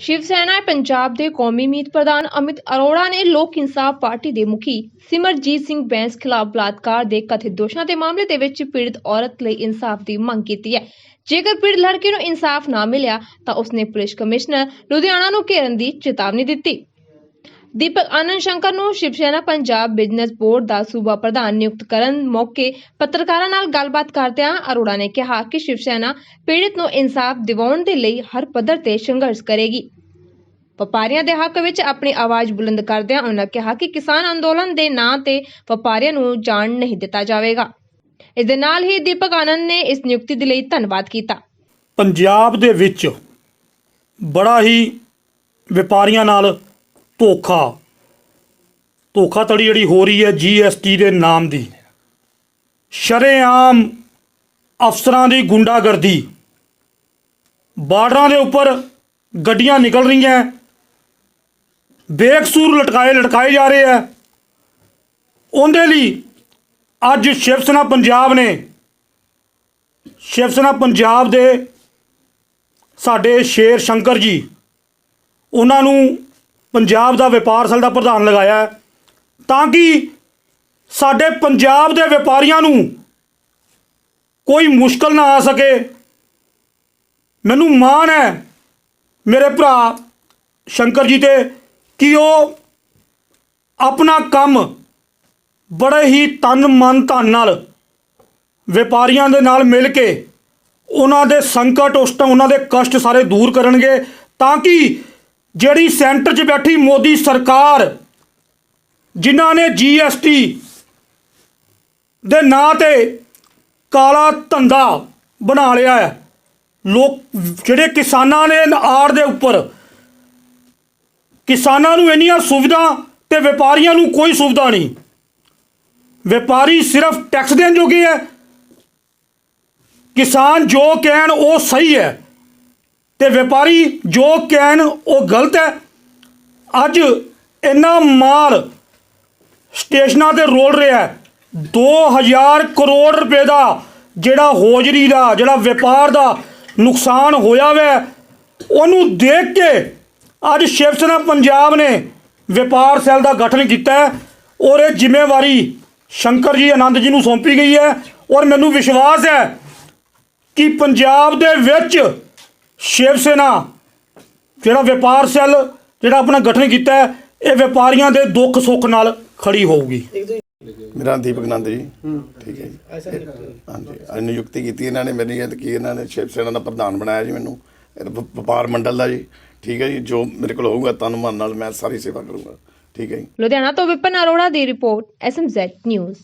ਸ਼ਿਵ ਸੈਨਾ ਪੰਜਾਬ ਦੇ ਕੌਮੀ ਮੀਤ ਪ੍ਰਧਾਨ ਅਮਿਤ ਅਰੋੜਾ ਨੇ ਲੋਕ ਇਨਸਾਫ ਪਾਰਟੀ ਦੇ ਮੁਖੀ ਸਿਮਰਜੀਤ ਸਿੰਘ ਬੈਂਸ ਖਿਲਾਫ ਬਲਾਤਕਾਰ ਦੇ ਕਥਿਤ ਦੋਸ਼ਾਂ ਦੇ ਮਾਮਲੇ ਦੇ ਵਿੱਚ ਪੀੜਤ ਔਰਤ ਲਈ ਇਨਸਾਫ ਦੀ ਮੰਗ ਕੀਤੀ ਹੈ। ਜੇਕਰ ਪੀੜਤ ਲੜਕੀ ਨੂੰ ਇਨਸਾਫ ਨਾ ਮਿਲਿਆ ਤਾਂ ਉਸਨੇ ਪੁਲਿਸ ਕਮਿਸ਼ਨਰ ਲੁਧਿਆਣਾ ਨੂੰ ਘੇਰਨ ਦੀ ਚੇਤਾਵਨੀ ਦਿੱਤੀ। ਦੀਪਕ ਆਨੰਦ ਸ਼ੰਕਰ ਨੂੰ ਸ਼ਿਵ ਸੈਨਾ ਪੰਜਾਬ ਬਿਜ਼ਨਸ ਬੋਰਡ ਦਾ ਸੂਬਾ ਪ੍ਰਧਾਨ ਨਿਯੁਕਤ ਕਰਨ ਮੌਕੇ ਪੱਤਰਕਾਰਾਂ ਨਾਲ ਗੱਲਬਾਤ ਕਰਦਿਆਂ ਅਰੋੜਾ ਨੇ ਕਿਹਾ ਕਿ ਸ਼ਿਵ ਸੈਨਾ ਪੀੜਤ ਨੂੰ ਇਨਸਾਫ ਦਿਵਾਉਣ ਦੇ ਲਈ ਹਰ ਪੱਧਰ ਤੇ ਸੰਘਰਸ਼ ਕਰੇਗੀ। ਵਪਾਰੀਆਂ ਦੇ ਹੱਕ ਵਿੱਚ ਆਪਣੀ ਆਵਾਜ਼ ਬੁਲੰਦ ਕਰਦਿਆਂ ਉਹਨਾਂ ਕਿਹਾ ਕਿ ਕਿਸਾਨ ਅੰਦੋਲਨ ਦੇ ਨਾਂ ਤੇ ਵਪਾਰੀਆਂ ਨੂੰ ਜਾਣ ਨਹੀਂ ਦਿੱਤਾ ਜਾਵੇਗਾ। ਇਸ ਦੇ ਨਾਲ ਹੀ ਦੀਪਕ ਆਨੰਦ ਨੇ ਇਸ ਨਿਯੁਕਤੀ ਦੇ ਲਈ ਧੰਨਵਾਦ ਕੀਤਾ। ਪੰਜਾਬ ਦੇ ਵਿੱਚ ਬੜਾ ਹੀ ਵਪਾਰੀਆਂ ਨਾਲ ਧੋਖਾ। ਧੋਖਾਧੜੀ ਜਿਹੜੀ ਹੋ ਰਹੀ ਹੈ ਜੀਐਸਟੀ ਦੇ ਨਾਮ ਦੀ। ਸ਼ਰੇਆਮ ਅਫਸਰਾਂ ਦੀ ਗੁੰਡਾਗਰਦੀ। ਬਾਰਡਰਾਂ ਦੇ ਉੱਪਰ ਗੱਡੀਆਂ ਨਿਕਲ ਰਹੀਆਂ। ਬੇਕਸੂਰ ਲਟਕਾਏ ਲਟਕਾਏ ਜਾ ਰਹੇ ਆ। ਉਹਦੇ ਲਈ ਅੱਜ ਸ਼ਿਵ ਸੈਨਾ ਪੰਜਾਬ ਨੇ ਸ਼ਿਵ ਸੈਨਾ ਪੰਜਾਬ ਦੇ ਸਾਡੇ ਸ਼ੇਰ ਸ਼ੰਕਰ ਜੀ, ਉਹਨਾਂ ਨੂੰ ਪੰਜਾਬ ਦਾ ਵਪਾਰ ਸੈੱਲ ਦਾ ਪ੍ਰਧਾਨ ਲਗਾਇਆ ਤਾਂ ਕਿ ਸਾਡੇ ਪੰਜਾਬ ਦੇ ਵਪਾਰੀਆਂ ਨੂੰ ਕੋਈ ਮੁਸ਼ਕਲ ਨਾ ਆ ਸਕੇ। ਮੈਨੂੰ ਮਾਣ ਹੈ, ਮੇਰੇ ਭਰਾ ਸ਼ੰਕਰ ਜੀ ਤੇ, ਕਿ ਉਹ ਆਪਣਾ ਕੰਮ ਬੜੇ ਹੀ ਤਨ ਮਨ ਧਨ ਨਾਲ ਵਪਾਰੀਆਂ ਦੇ ਨਾਲ ਮਿਲ ਕੇ ਉਹਨਾਂ ਦੇ ਸੰਕਟ ਉਸ਼ਟ ਉਹਨਾਂ ਦੇ ਕਸ਼ਟ ਸਾਰੇ ਦੂਰ ਕਰਨਗੇ, ਤਾਂ ਕਿ ਜਿਹੜੀ ਸੈਂਟਰ 'ਚ ਬੈਠੀ ਮੋਦੀ ਸਰਕਾਰ, ਜਿਨ੍ਹਾਂ ਨੇ ਜੀਐਸਟੀ ਦੇ ਨਾਂ ਤੇ ਕਾਲਾ ਧੰਦਾ ਬਣਾ ਲਿਆ ਹੈ, ਲੋਕ, ਜਿਹੜੇ ਕਿਸਾਨਾਂ ਨੇ ਆੜ ਦੇ ਉੱਪਰ, ਕਿਸਾਨਾਂ ਨੂੰ ਇੰਨੀਆਂ ਸੁਵਿਧਾ ਤੇ ਵਪਾਰੀਆਂ ਨੂੰ ਕੋਈ ਸੁਵਿਧਾ ਨਹੀਂ। ਵਪਾਰੀ ਸਿਰਫ ਟੈਕਸ ਦੇਣ ਜੋਗੇ ਹੈ। ਕਿਸਾਨ ਜੋ ਕਹਿਣ ਉਹ ਸਹੀ ਹੈ। ਤੇ ਵਪਾਰੀ ਜੋ ਕਹਿਣ ਉਹ ਗਲਤ ਹੈ। ਅੱਜ ਇੰਨਾ ਮਾਲ ਸਟੇਸ਼ਨਾਂ ਤੇ ਰੋਲ ਰਿਹਾ ਹੈ। 2000 ਕਰੋੜ ਰੁਪਏ ਦਾ ਜਿਹੜਾ ਹੋਜਰੀ ਦਾ, ਜਿਹੜਾ ਵਪਾਰ ਦਾ ਨੁਕਸਾਨ ਹੋਇਆ ਵੈ, ਉਹਨੂੰ ਦੇਖ ਕੇ ਅੱਜ ਸ਼ਿਵ ਸੈਨਾ ਪੰਜਾਬ ਨੇ ਵਪਾਰ ਸੈੱਲ ਦਾ ਗਠਨ ਕੀਤਾ ਹੈ ਔਰ ਇਹ ਜ਼ਿੰਮੇਵਾਰੀ ਸ਼ੰਕਰ ਜੀ, ਆਨੰਦ ਜੀ ਨੂੰ ਸੌਂਪੀ ਗਈ ਹੈ ਔਰ ਮੈਨੂੰ ਵਿਸ਼ਵਾਸ ਹੈ ਕਿ ਪੰਜਾਬ ਦੇ ਵਿੱਚ ਸ਼ਿਵ ਸੈਨਾ ਜਿਹੜਾ ਵਪਾਰ ਸੈੱਲ ਜਿਹੜਾ ਆਪਣਾ ਗਠਨ ਕੀਤਾ ਹੈ ਇਹ ਵਪਾਰੀਆਂ ਦੇ ਦੁੱਖ ਸੁੱਖ ਨਾਲ ਖੜੀ ਹੋਊਗੀ। ਮੇਰਾ ਨਾਮ ਦੀਪਕ ਨੰਦ ਜੀ। ਠੀਕ ਹੈ ਜੀ। ਹਾਂਜੀ ਅੱਜ ਨਿਯੁਕਤੀ ਕੀਤੀ ਇਹਨਾਂ ਨੇ ਮੇਰੀ ਇਹ ਕੀ ਇਹਨਾਂ ਨੇ ਸ਼ਿਵ ਸੈਨਾ ਦਾ ਪ੍ਰਧਾਨ ਬਣਾਇਆ ਜੀ ਮੈਨੂੰ। ਵਪਾਰ ਮੰਡਲ ਦਾ ਜੀ। ਠੀਕ ਹੈ ਜੀ ਜੋ ਮੇਰੇ ਕੋਲ ਹੋਊਗਾ ਤਨ ਮਨ ਨਾਲ ਮੈਂ ਸਾਰੀ ਸੇਵਾ ਕਰੂੰਗਾ। ਠੀਕ ਹੈ ਜੀ। ਲੁਧਿਆਣਾ ਤੋਂ ਵਿਪਨ ਅਰੋੜਾ ਦੀ ਰਿਪੋਰਟ ਐਸਐਮਜ਼ੈਡ ਨਿਊਜ਼